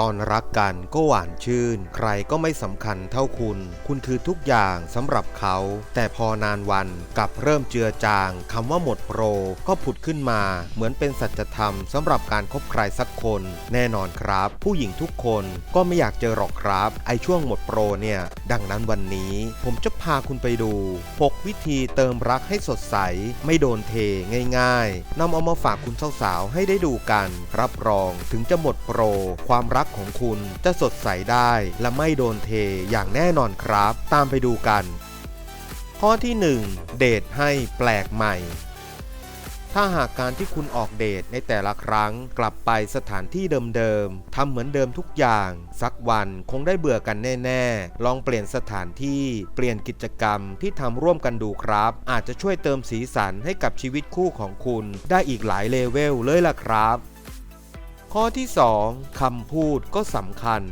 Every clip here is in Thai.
ตอนรักกันก็หวานชื่น ใครก็ไม่สำคัญเท่าคุณ คุณคือทุกอย่างสำหรับเขา แต่พอนานวันกลับเริ่มเจือจางคำว่าหมดโปร ก็ผุดขึ้นมาเหมือนเป็นสัจธรรมสำหรับการคบใครสักคน แน่นอนครับ ผู้หญิงทุกคนก็ไม่อยากเจอหรอกครับ ไอช่วงหมดโปรเนี่ย ดังนั้นวันนี้ ผมจะพาคุณไปดู 6 วิธีเติมรักให้สดใส ไม่โดนเทง่าย ๆนำเอามาฝากคุณสาวๆให้ได้ดูกัน รับรองถึงจะหมดโปร ความรักของคุณจะสดใสได้และไม่โดนเทอย่างแน่นอนครับ ตามไปดูกัน ข้อที่ 1 เดทให้แปลกใหม่ถ้าหากการที่คุณออกเดทในแต่ละครั้งกลับไปสถานที่เดิมๆทำเหมือนเดิมทุกอย่าง สักวันคงได้เบื่อกันแน่ๆ ลองเปลี่ยนสถานที่เปลี่ยนกิจกรรมที่ทำร่วมกันดูครับ อาจจะช่วยเติมสีสันให้กับชีวิตคู่ของคุณได้อีกหลายเลเวลเลยล่ะครับ ข้อที่ 2คำพูดก็สำคัญ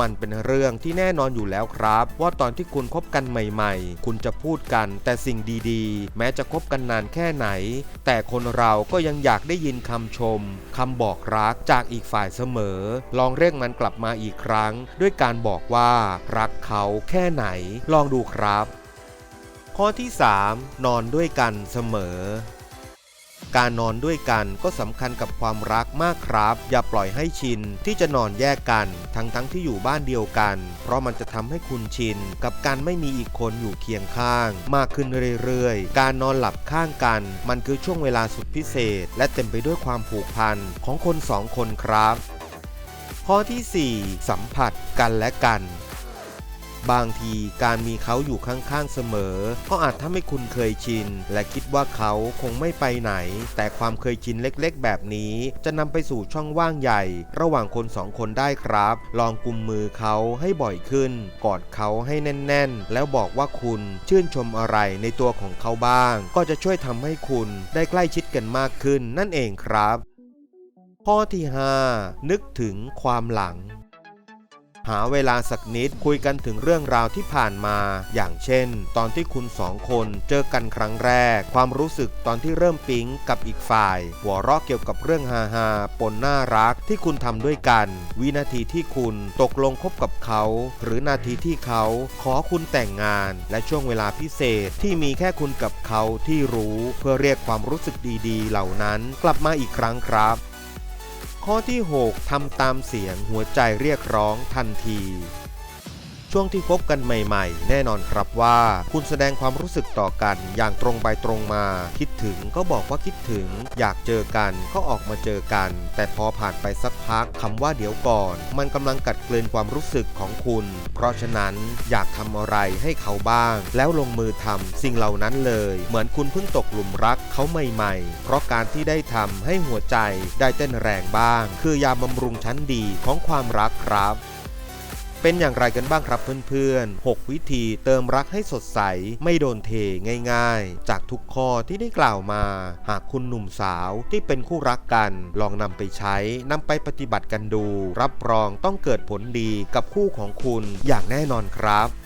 มันเป็นเรื่องที่แน่นอนอยู่แล้วครับ ว่าตอนที่คุณคบกันใหม่ๆ คุณจะพูดกันแต่สิ่งดีๆ แม้จะคบกันนานแค่ไหน แต่คนเราก็ยังอยากได้ยินคำชมคำบอกรักจากอีกฝ่ายเสมอ ลองเรียกมันกลับมาอีกครั้ง ด้วยการบอกว่ารักเขาแค่ไหน ลองดูครับ ข้อที่ 3 นอนด้วยกันเสมอ การนอนด้วยกันก็สำคัญกับความรักมากครับ อย่าปล่อยให้ชินที่จะนอนแยกกัน ทั้งทั้งที่อยู่บ้านเดียวกัน เพราะมันจะทำให้คุณชิน กับการไม่มีอีกคนอยู่เคียงข้าง มากขึ้นเรื่อยๆ การนอนหลับข้างกัน มันคือช่วงเวลาสุดพิเศษ และเต็มไปด้วยความผูกพันของคนสองคนครับ ข้อที่ 4 สัมผัสกันและกัน บางทีการมีเขาอยู่ข้างๆเสมอ ก็อาจทำให้คุณเคยชิน และคิดว่าเขาคงไม่ไปไหน แต่ความเคยชินเล็กๆ แบบนี้ จะนำไปสู่ช่องว่างใหญ่ ระหว่างคนสองคนได้ครับ ลองกุมมือเขาให้บ่อยขึ้น กอดเขาให้แน่นๆ แล้วบอกว่าคุณชื่นชมอะไรในตัวของเขาบ้าง ก็จะช่วยทำให้คุณได้ใกล้ชิดกันมากขึ้นนั่นเองครับ ข้อที่ 5 นึกถึงความหลัง หาเวลาสักนิดคุยกันถึงเรื่องราวที่ผ่านมา อย่างเช่น ตอนที่คุณสองคนเจอกันครั้งแรก ความรู้สึกตอนที่เริ่มปิ๊งกับอีกฝ่าย หัวเราะเกี่ยวกับเรื่องฮาฮาปนน่ารักที่คุณทำด้วยกัน วินาทีที่คุณตกลงคบกับเขา หรือนาทีที่เขาขอคุณแต่งงาน และช่วงเวลาพิเศษที่มีแค่คุณกับเขาที่รู้ เพื่อเรียกความรู้สึกดีๆ เหล่านั้นกลับมาอีกครั้งครับ ข้อที่ 6ทำตามเสียงหัวใจเรียกร้องทันที ช่วงที่คบกันใหม่ๆ แน่นอนครับว่า คุณแสดงความรู้สึกต่อกัน อย่างตรงไปตรงมา คิดถึงก็บอกว่าคิดถึง อยากเจอกันก็ออกมาเจอกัน แต่พอผ่านไปสักพักคำว่าเดี๋ยวก่อน มันกำลังกัดเกลื่อนความรู้สึกของคุณ เพราะฉะนั้นอยากทำอะไรให้เขาบ้าง แล้วลงมือทำสิ่งเหล่านั้นเลย เหมือนคุณเพิ่งตกหลุมรักเขาใหม่ๆ เพราะการที่ได้ทำให้หัวใจได้เต้นแรงบ้าง คือยาบำรุงชั้นดีของความรักครับ เป็นอย่างไรกันบ้างครับเพื่อนๆ 6 วิธีเติมรักให้สดใส ไม่โดนเทง่ายๆ จากทุกข้อที่ได้กล่าวมา หากคุณหนุ่มสาวที่เป็นคู่รักกัน ลองนำไปใช้นำไปปฏิบัติกันดู รับรองต้องเกิดผลดีกับคู่ของคุณอย่างแน่นอนครับ